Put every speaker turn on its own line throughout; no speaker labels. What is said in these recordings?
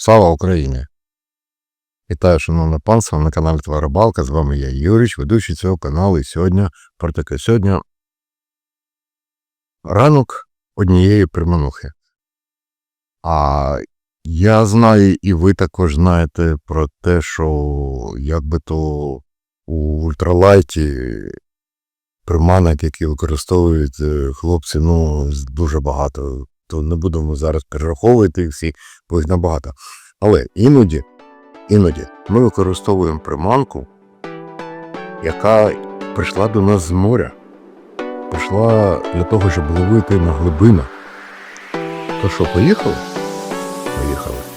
Слава Україні! Вітаю, шановне панство, на каналі Твоя Рибалка. З вами я, Юрич, ведучий цього каналу. І сьогодні, про таке сьогодні ранок однієї приманухи. А я знаю, і ви також знаєте про те, що якби то у ультралайті приманок, які використовують е, хлопці, ну, дуже багато. То не будемо зараз перераховувати всі, бо їх набагато. Але іноді, іноді ми використовуємо приманку, яка прийшла до нас з моря. Прийшла для того, щоб ловити на глибинах. То що, поїхали? Поїхали.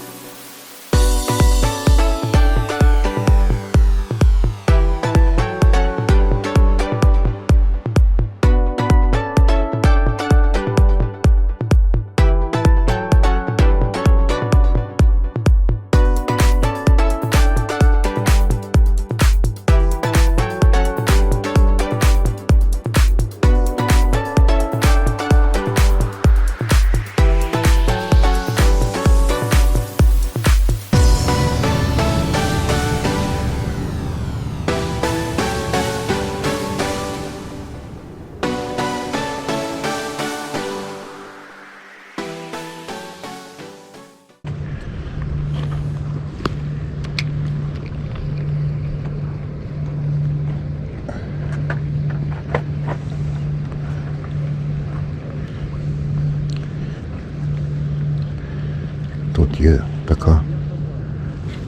Тут є така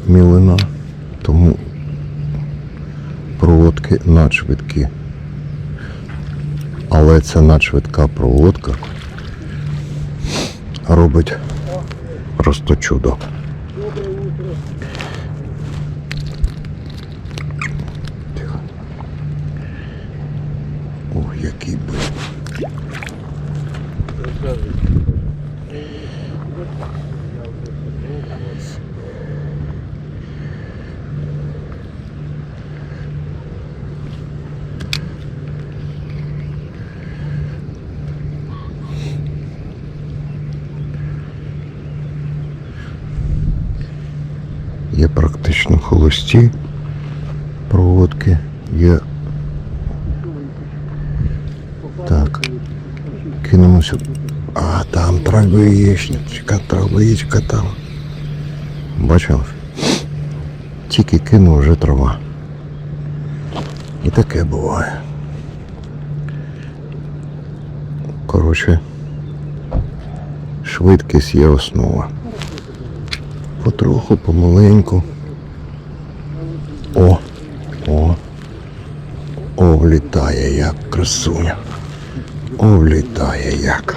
мілина, тому проводки надшвидкі. Але ця надшвидка проводка робить просто чудо. Ох, який би. Є практично холості проводки, є. Так. Кинемося. А, там травичка, травичка там. Бачили? Тільки кину вже трава. І таке буває. Коротше, швидкість є основа. Потроху, помаленьку. О, о. О, влітає як красуня. О, влітає як.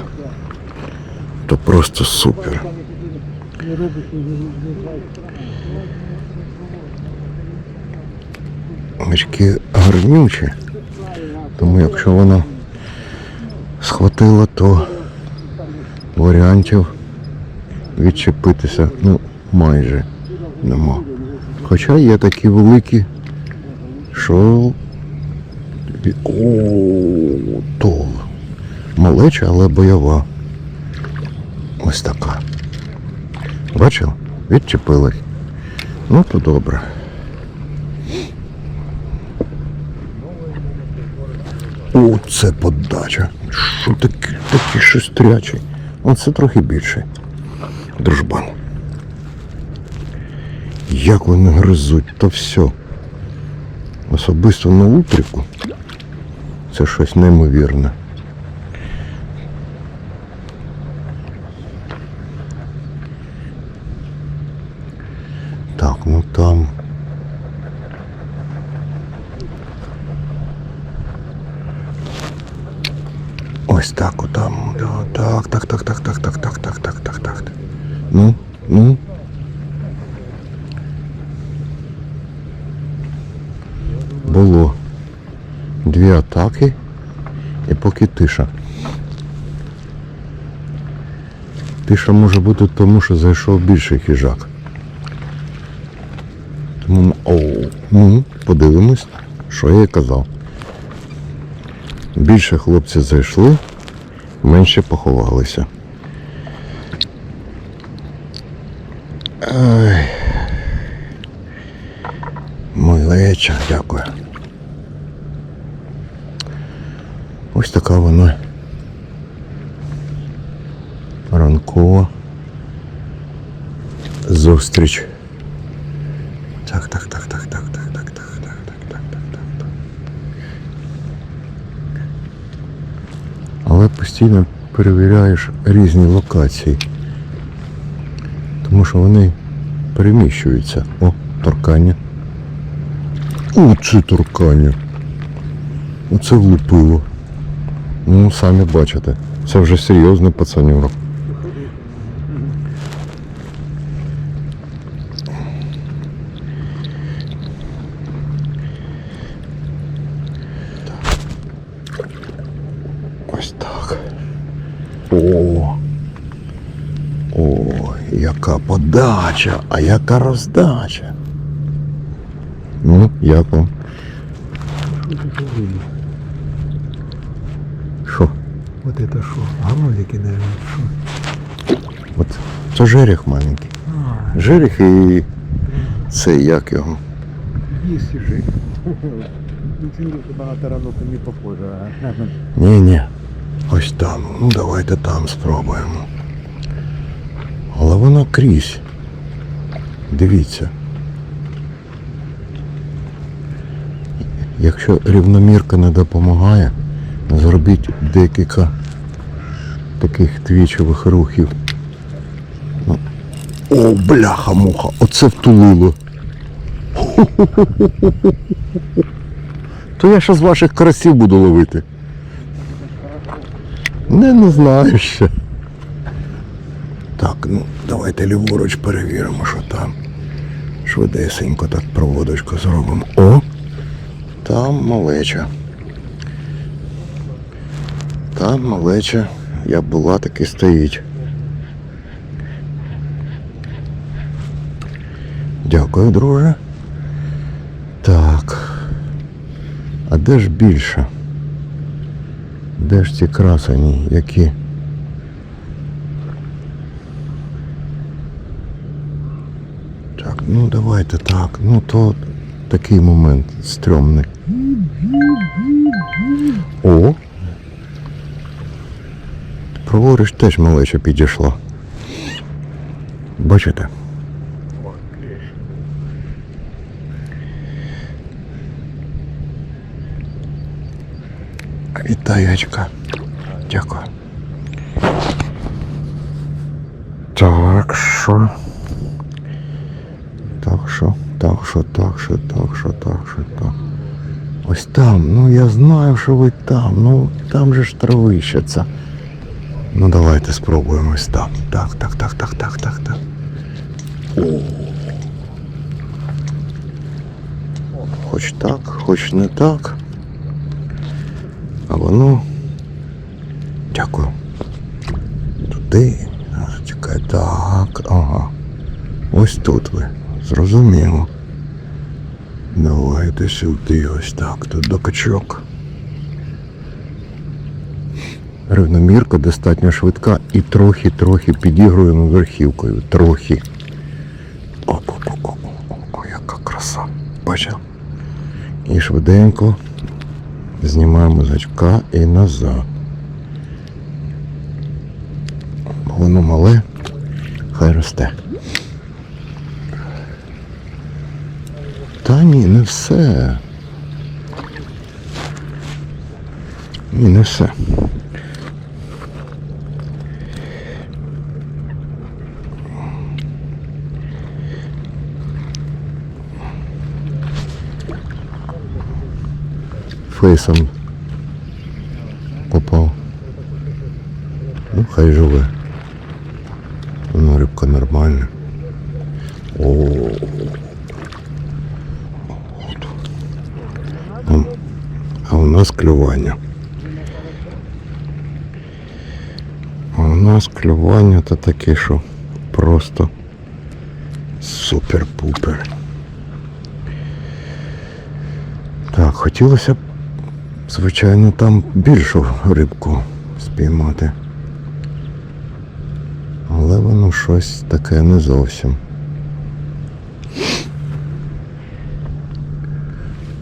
То просто супер. Мішки гарнючі. Тому якщо вона схватила, то варіантів відчепитися, ну, майже нема. Хоча є такі великі, що. О, то малеча, але бойова. Ось така. Бачив? Відчепилась. Ну, то добре. О, це подача. Що таке, такий шустрячий? Оце трохи більше. Дружбан. Як вони гризуть, то все. Особисто на утрику. Це щось неймовірне. Так, ну там. Ось так отам. Так, так, так, так, так, так, так, так, так, так, так. Ну, ну. Було дві атаки і поки тиша. Тиша може бути тому, що зайшов більший хижак. Тому, о, ну, подивимось, що я і казав. Більше хлопці зайшли, менше поховалися. Ой. Малеча, дякую. Ось така вона. Ранкова. Зустріч. Так, так, так, так, так, так, так, так, так, так, так, так, так, так. Але постійно перевіряєш різні локації. Тому що вони переміщуються. О, торкання. О, це торкання. Оце влупило. Ну, самі бачите. Це вже серйозний пацанюрок. Ось так. О. О, яка подача, а яка роздача. Ну, як вам?
Вот это что? Гамовики, наверное, что?
От це жеріх маленький.
А,
Жеріх і це як його.
есть и же. Интеллект на тарануха не похоже.
Ні, ні. Ось там. Ну давайте там спробуємо. Але воно крізь. Дивіться. Якщо рівномірка не допомагає, зробіть декілька таких твічових рухів. О, бляха-муха, оце втулило. То я ще з ваших красів буду ловити. Не, не знаю ще. Так, ну давайте ліворуч перевіримо, що там. Швидесенько так проводочку зробимо. О! Там малеча. Там малеча, як була, так і стоїть. Дякую, друже. Так. А де ж більше? Де ж ці красені, які? Так, ну давайте так. Ну то такий момент стрьомний. О! Праворуч теж малеча підійшла. Бачите? Вітаєчка. Дякую. Так що. Так що, так що, так що, так що, так що, так. Ось там, ну я знаю, що ви там. Ну там же ж травище це. Ну давайте спробуємо ось так. Так, так, так, так, так, так, так. О. Хоч так, хоч не так. А воно. Дякую. Туди. Чекай, так, ага. Ось тут ви. Зрозуміло. Давайте сюди ось так, тут до качок. Рівномірка достатньо швидка і трохи-трохи підігрує над верхівкою. Трохи. О-о-о-о-о, яка краса. Бачив? І швиденько знімаємо з гачка і назад. Воно мале, хай росте. Та ні, не все. Ні, не все. Фейсом попав. Ну, хай живе. Ну, рибка нормальна. О. М. А у нас клювання. А у нас клювання то таке, що просто супер-пупер. Так, хотілося б, Звичайно, там більшу рибку спіймати. Але воно щось таке не зовсім.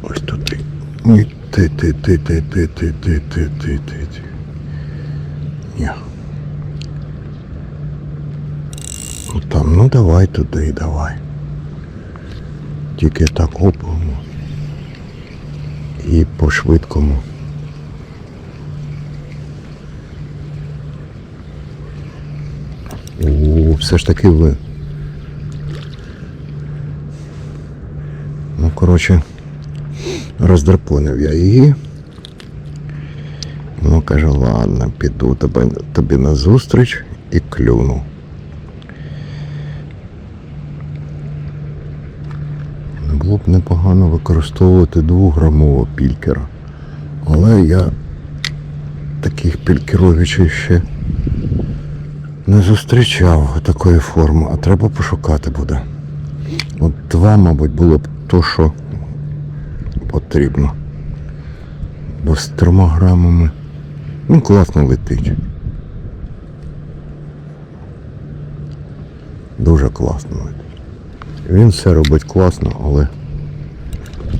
Ось тут Ні, ти ти ти ти ти ти ти ти ти ти ти Ні. Там, ну давай туди, давай. Тільки так оп, і по швидкому. О, все ж таки ви. Ну, коротше, роздрапонив я її. Ну, каже, ладно, піду тобі на зустріч і клюну. Було б непогано використовувати двограмового пількера. Але я таких пількеровичів ще не зустрічав такої форми, а треба пошукати буде. От два, мабуть, було б то, що потрібно. Бо з трьома грамами він класно летить. Дуже класно летить. Він все робить класно, але.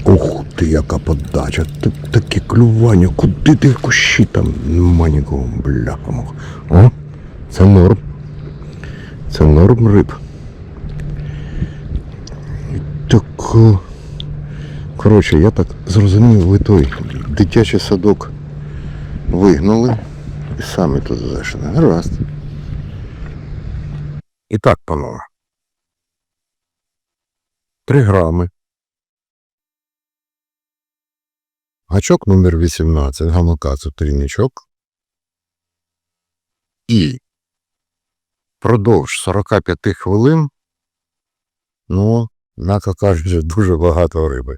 Ух ти, яка подача! Т- Таке клювання, куди ти кущі там нема нікого, бляха. О, це норм. Це норм риб. Так. Коротше, я так зрозумів, ви той дитячий садок вигнали і самі тут зайшли. Гаразд. І так, панове. Три грами. Гачок номер 18, гамакацу трійничок. І продовж 45 хвилин, ну, м'яко кажучи, дуже багато риби.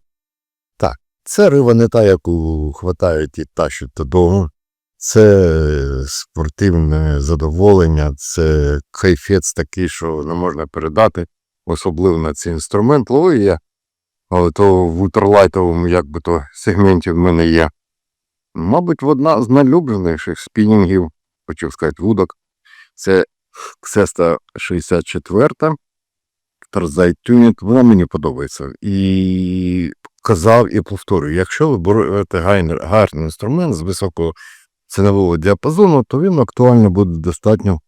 Так, це риба не та, яку хватають і тащать додому. Це спортивне задоволення, це кайфець такий, що не можна передати, особливо на цей інструмент. Ловив я, але то в ультралайтовому як би то сегменті в мене є. Мабуть, одна з найлюбленіших спінінгів, хотів сказати, вудок. Це Ксеста 64 Тарзай Тюнінг, вона мені подобається. І казав і повторюю, якщо ви берете гарний інструмент з високого цінового діапазону, то він актуально буде достатньо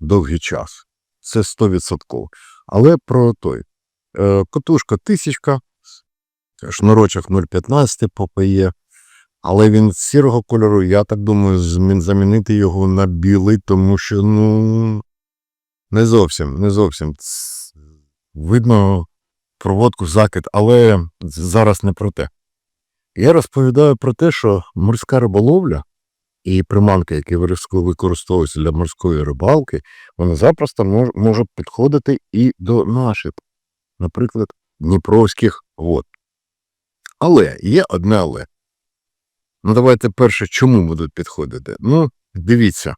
довгий час. Це 100%. Але про той. Е, Котушка тисячка, шнурочок 0,15 попає, але він сірого кольору, я так думаю, замінити його на білий, тому що, ну, не зовсім, не зовсім. Видно проводку закид, але зараз не про те. Я розповідаю про те, що морська риболовля і приманки, які використовуються для морської рибалки, вони запросто мож, можуть підходити і до наших, наприклад, дніпровських вод. Але є одне але. Ну, давайте перше, чому будуть підходити? Ну, дивіться,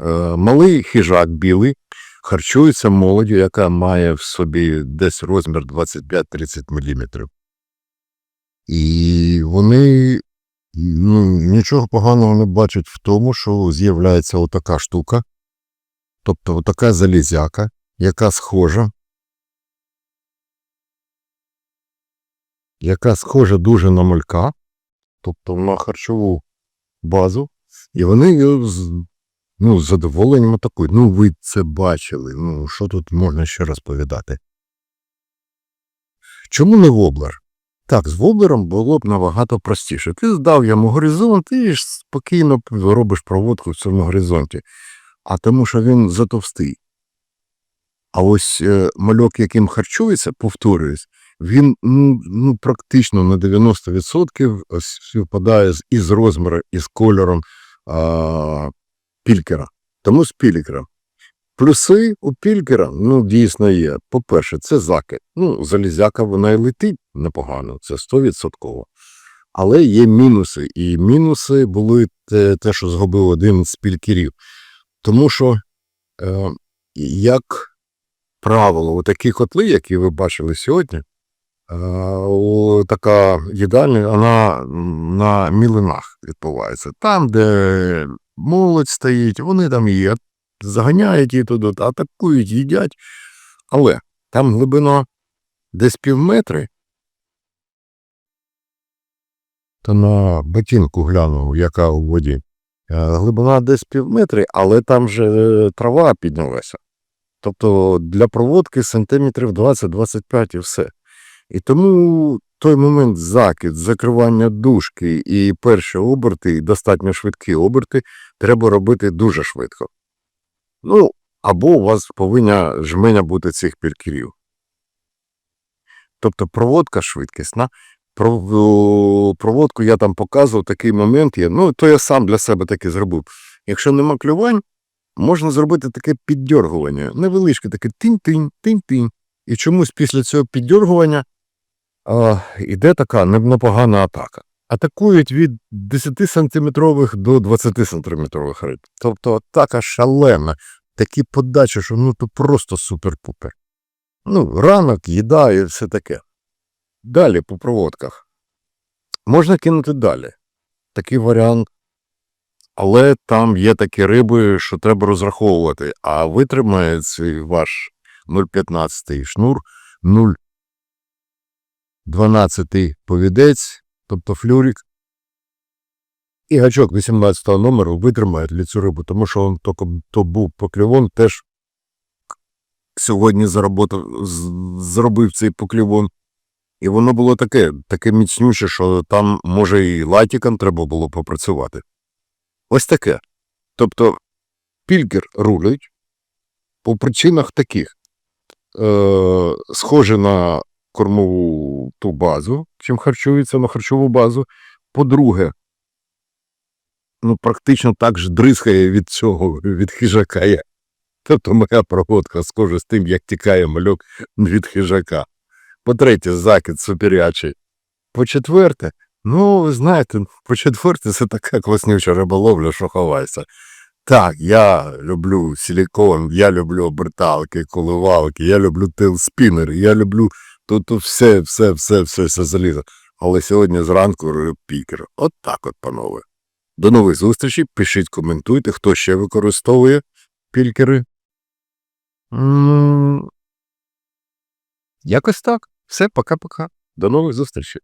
е, малий хижак білий харчується молоддю, яка має в собі десь розмір 25-30 мм. І вони ну, нічого поганого не бачать в тому, що з'являється отака штука, тобто отака залізяка, яка схожа, яка схожа дуже на малька, тобто на харчову базу, і вони його з, ну, з задоволенням атакують. Ну, ви це бачили. Ну, що тут можна ще розповідати? Чому не воблер? Так, з воблером було б набагато простіше. Ти здав йому горизонт і ж спокійно робиш проводку в цьому горизонті. А тому, що він затовстий. А ось е, мальок, яким харчується, повторююсь, він ну, ну, практично на 90% співпадає з, із розміром, із кольором а, пількера. Тому з пількером. Плюси у пількера, ну, дійсно є. По-перше, це закид. Ну, залізяка вона і летить непогано, це 100%. Але є мінуси. І мінуси були те, те що згубив один з пількерів. Тому що, е, як правило, у такі котли, які ви бачили сьогодні, е, така їдальня, вона на мілинах відбувається. Там, де молодь стоїть, вони там її заганяють її туди, атакують, їдять. Але там глибина десь пів метри. Та на ботинку глянув, яка у воді. Е, Глибина десь пів метри, але там же е, трава піднялася. Тобто для проводки сантиметрів 20-25 і все. І тому той момент закид, закривання дужки і перші оберти, і достатньо швидкі оберти, треба робити дуже швидко. Ну, або у вас повинна жменя бути цих пількерів. Тобто проводка швидкісна. Проводку я там показував, такий момент є. Ну, то я сам для себе таки зробив. Якщо нема клювань, можна зробити таке піддьоргування. Невеличке таке тинь-тинь, тинь-тинь. І чомусь після цього піддьоргування іде така непогана атака. Атакують від 10-сантиметрових до 20-сантиметрових риб. Тобто атака шалена. Такі подачі, що ну то просто супер-пупер. Ну, ранок, їда і все таке. Далі по проводках. Можна кинути далі. Такий варіант. Але там є такі риби, що треба розраховувати. А витримає цей ваш 0,15 шнур, 0,12 повідець, тобто флюрик. І гачок 18-го номеру витримає для цю рибу, тому що он то, то був поклівон, теж сьогодні заработав, зробив цей поклівон. І воно було таке, таке міцнюще, що там, може, і латікам треба було попрацювати. Ось таке. Тобто, пількер рулить по причинах таких. Е, схоже на кормову ту базу, чим харчується на харчову базу. По-друге, ну, практично так ж дрискає від цього, від хижака. є. Тобто моя проводка схожа з тим, як тікає мальок від хижака. По-третє, закид суперячий. По-четверте, ну, ви знаєте, по-четверте, це така класнюча риболовля, що ховайся. Так, я люблю силікон, я люблю оберталки, коливалки, я люблю тил-спінери, я люблю тут все, все, все, все, все залізо. Але сьогодні зранку робив пікер. От так от, панове. До нових зустрічей. Пишіть, коментуйте, хто ще використовує пількери. Якось так. Все, пока-пока. До нових зустрічей.